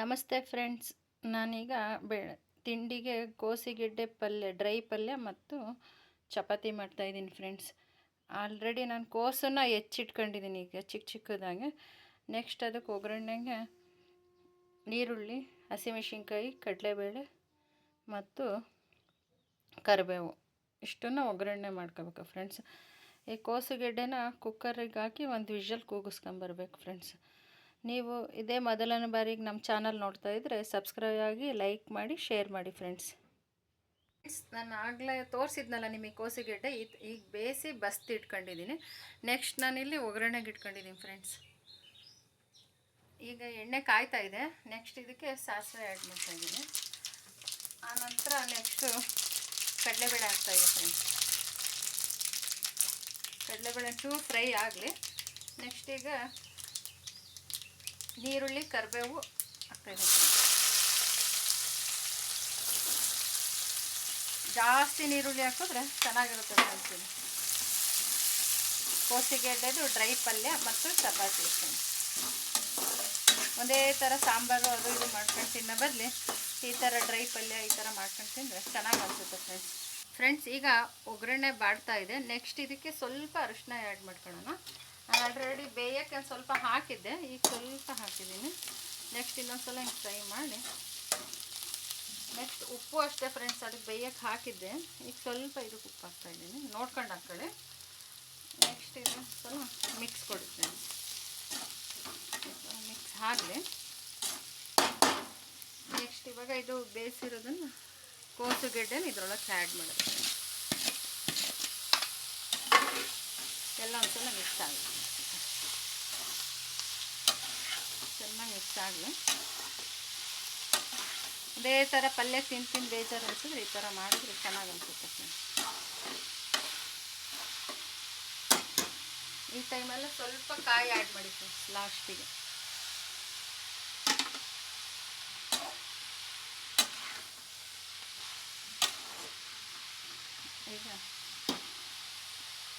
ನಮಸ್ತೆ ಫ್ರೆಂಡ್ಸ್, ನಾನೀಗ ಬೆ ತಿಂಡಿಗೆ ಕೋಸಿಗೆಡ್ಡೆ ಪಲ್ಯ, ಡ್ರೈ ಪಲ್ಯ ಮತ್ತು ಚಪಾತಿ ಮಾಡ್ತಾಯಿದ್ದೀನಿ ಫ್ರೆಂಡ್ಸ್. ಆಲ್ರೆಡಿ ನಾನು ಕೋಸನ್ನು ಹೆಚ್ಚಿಟ್ಕೊಂಡಿದ್ದೀನಿ ಈಗ, ಚಿಕ್ಕ ಚಿಕ್ಕದಾಗಿ. ನೆಕ್ಸ್ಟ್ ಅದಕ್ಕೆ ಒಗ್ಗರಣೆಗೆ ನೀರುಳ್ಳಿ ಹಸಿಮೆಣಸಿನ್ಕಾಯಿ, ಕಡಲೆಬೇಳೆ ಮತ್ತು ಕರಿಬೇವು. ಇಷ್ಟನ್ನು ಒಗ್ಗರಣೆ ಮಾಡ್ಕೋಬೇಕು ಫ್ರೆಂಡ್ಸ್. ಈ ಕೋಸುಗೆಡ್ಡೆನ ಕುಕ್ಕರಿಗೆ ಹಾಕಿ ಒಂದು ವಿಷಲ್ ಕೂಗಿಸ್ಕೊಂಬರ್ಬೇಕು ಫ್ರೆಂಡ್ಸ್. ನೀವು ಇದೇ ಮೊದಲನೇ ಬಾರಿಗೆ ನಮ್ಮ ಚಾನಲ್ ನೋಡ್ತಾ ಇದ್ದರೆ ಸಬ್ಸ್ಕ್ರೈಬ್ ಆಗಿ ಲೈಕ್ ಮಾಡಿ ಶೇರ್ ಮಾಡಿ ಫ್ರೆಂಡ್ಸ್ ಫ್ರೆಂಡ್ಸ್ ನಾನು ಆಗಲೇ ತೋರಿಸಿದ್ನಲ್ಲ ನಿಮಗೆ ಕೋಸಿಗೆಡ್ಡೆ. ಇದು ಈಗ ಬೇಯಿಸಿ ಬಸ್ತಿ ಇಟ್ಕೊಂಡಿದ್ದೀನಿ. ನೆಕ್ಸ್ಟ್ ನಾನಿಲ್ಲಿ ಒಗ್ಗರಣೆಗೆ ಇಟ್ಕೊಂಡಿದ್ದೀನಿ ಫ್ರೆಂಡ್ಸ್ ಈಗ ಎಣ್ಣೆ ಕಾಯ್ತಾ ಇದೆ. ನೆಕ್ಸ್ಟ್ ಇದಕ್ಕೆ ಸಾಸಿವೆ ಆ್ಯಡ್ ಮಾಡ್ತಾ ಇದ್ದೀನಿ. ಆನಂತರ ನೆಕ್ಸ್ಟು ಕಡಲೆಬೇಳೆ ಹಾಕ್ತಾಯಿದೆ ಫ್ರೆಂಡ್ಸ್ ಕಡಲೆಬೇಳೆ ಟೂ ಫ್ರೈ ಆಗಲಿ. ನೆಕ್ಸ್ಟ್ ಈಗ ನೀರುಳ್ಳಿ, ಕರಿಬೇವು ಹಾಕ್ತಾಯಿದೆ ಜಾಸ್ತಿ ನೀರುಳ್ಳಿ ಹಾಕಿದ್ರೆ ಚೆನ್ನಾಗಿರುತ್ತೆ ಫ್ರೆಂಡ್ಸ್ ಕೋಸಿಗೆಡ್ಡೆದು ಡ್ರೈ ಪಲ್ಯ ಮತ್ತು ಚಪಾತಿ ಇರ್ತೀನಿ ಒಂದೇ ಥರ ಸಾಂಬಾರು ಅದು ಇದು ಮಾಡ್ಕೊಂಡು ತಿನ್ನೋ ಬದಲಿ ಈ ಥರ ಡ್ರೈ ಪಲ್ಯ ಈ ಥರ ಮಾಡ್ಕೊಂಡು ತಿಂದರೆ ಚೆನ್ನಾಗಿ ಅನಿಸುತ್ತೆ ಫ್ರೆಂಡ್ಸ್. ಫ್ರೆಂಡ್ಸ್, ಈಗ ಒಗ್ಗರಣೆ ಬಾಡ್ತಾ ಇದೆ. ನೆಕ್ಸ್ಟ್ ಇದಕ್ಕೆ ಸ್ವಲ್ಪ ಅರಿಶಿನ ಆ್ಯಡ್ ಮಾಡ್ಕೊಳ್ಳೋಣ. ಆಲ್ರೆಡಿ ಬೇಯಕ್ಕೆ ಒಂದು ಸ್ವಲ್ಪ ಹಾಕಿದ್ದೆ, ಈಗ ಸ್ವಲ್ಪ ಹಾಕಿದ್ದೀನಿ. ನೆಕ್ಸ್ಟ್ ಇನ್ನೊಂದು ಸಲ ಹಿಂಗೆ ಫ್ರೈ ಮಾಡಿ. ನೆಕ್ಸ್ಟ್ ಉಪ್ಪು ಅಷ್ಟೇ ಫ್ರೆಂಡ್ಸ್ ಅದಕ್ಕೆ ಬೇಯಕ್ಕೆ ಹಾಕಿದ್ದೆ. ಈಗ ಸ್ವಲ್ಪ ಇದಕ್ಕೆ ಉಪ್ಪು ಹಾಕ್ತಾಯಿದ್ದೀನಿ ನೋಡ್ಕೊಂಡು ಹಾಕ್ಕೊಳ್ಳಿ ನೆಕ್ಸ್ಟ್ ಇದು ಸಲ ಮಿಕ್ಸ್ ಕೊಡಿ ಮಿಕ್ಸ್ ಆಗಲಿ. ನೆಕ್ಸ್ಟ್ ಇವಾಗ ಇದು ಬೇಯಿಸಿರೋದನ್ನು ಕೋಸುಗೆಡ್ಡೆನ ಇದ್ರೊಳಗೆ ಆ್ಯಡ್ ಮಾಡೋದು ಎಲ್ಲ ಒಂದ್ಸಲ ಮಿಕ್ಸ್ ಆಗಲಿ ಚೆನ್ನಾಗಿ ಮಿಕ್ಸ್ ಆಗಲಿ ಥರ ಪಲ್ಯ ತಿಂದು ತಿಂದು ಬೇಜಾರು ಅನಿಸಿದ್ರೆ ಈ ಥರ ಮಾಡಿದ್ರೆ ಚೆನ್ನಾಗಿ ಅನಿಸುತ್ತೆ ಸರ್ ಈ ಟೈಮಲ್ಲಿ ಸ್ವಲ್ಪ ಕಾಯಿ ಆ್ಯಡ್ ಮಾಡಿ ಫ್ರೆಂಡ್ಸ್ ಲಾಸ್ಟಿಗೆ ಈಗ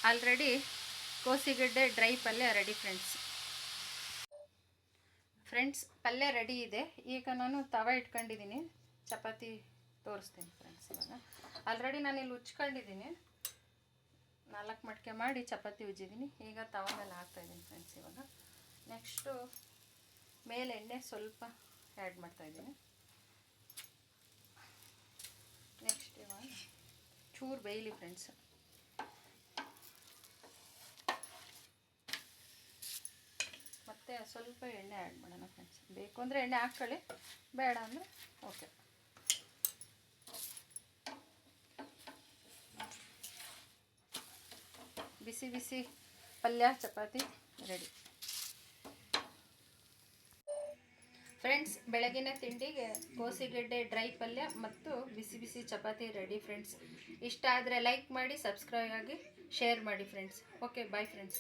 ಆಲ್ರೆಡಿ ಕೋಸಿಗಡ್ಡೆ ಡ್ರೈ ಪಲ್ಯ ರೆಡಿ ಫ್ರೆಂಡ್ಸ್. ಫ್ರೆಂಡ್ಸ್, ಪಲ್ಯ ರೆಡಿ ಇದೆ. ಈಗ ನಾನು ತವ ಇಟ್ಕೊಂಡಿದ್ದೀನಿ. ಚಪಾತಿ ತೋರಿಸ್ತೀನಿ ಫ್ರೆಂಡ್ಸ್ ಇವಾಗ. ಆಲ್ರೆಡಿ ಇಲ್ಲಿ ಉಚ್ಕೊಂಡಿದ್ದೀನಿ. ನಾಲ್ಕು ಮಡಿಕೆ ಮಾಡಿ ಚಪಾತಿ ಉಜ್ಜಿದ್ದೀನಿ. ಈಗ ತವ ಮೇಲೆ ಹಾಕ್ತಾಯಿದ್ದೀನಿ ಫ್ರೆಂಡ್ಸ್ ಇವಾಗ. ನೆಕ್ಸ್ಟು ಮೇಲೆ ಎಣ್ಣೆ ಸ್ವಲ್ಪ ಆ್ಯಡ್ ಮಾಡ್ತಾಯಿದ್ದೀನಿ ನೆಕ್ಸ್ಟ್ ಇವಾಗ ಚೂರು ಬೇಯಲಿ ಫ್ರೆಂಡ್ಸ್. ಸ್ವಲ್ಪ ಎಣ್ಣೆ ಆ್ಯಡ್ ಮಾಡೋಣ ಫ್ರೆಂಡ್ಸ್ ಬೇಕು ಅಂದರೆ ಎಣ್ಣೆ ಹಾಕ್ಕೊಳ್ಳಿ, ಬೇಡ ಅಂದರೆ ಓಕೆ ಬಿಸಿ ಬಿಸಿ ಪಲ್ಯ, ಚಪಾತಿ ರೆಡಿ ಫ್ರೆಂಡ್ಸ್ ಬೆಳಗಿನ ತಿಂಡಿಗೆ ಕೋಸಿಗೆಡ್ಡೆ ಡ್ರೈ ಪಲ್ಯ ಮತ್ತು ಬಿಸಿ ಬಿಸಿ ಚಪಾತಿ ರೆಡಿ ಫ್ರೆಂಡ್ಸ್ ಇಷ್ಟ ಆದರೆ ಲೈಕ್ ಮಾಡಿ ಸಬ್ಸ್ಕ್ರೈಬ್ ಆಗಿ ಶೇರ್ ಮಾಡಿ ಫ್ರೆಂಡ್ಸ್ ಓಕೆ ಬಾಯ್ ಫ್ರೆಂಡ್ಸ್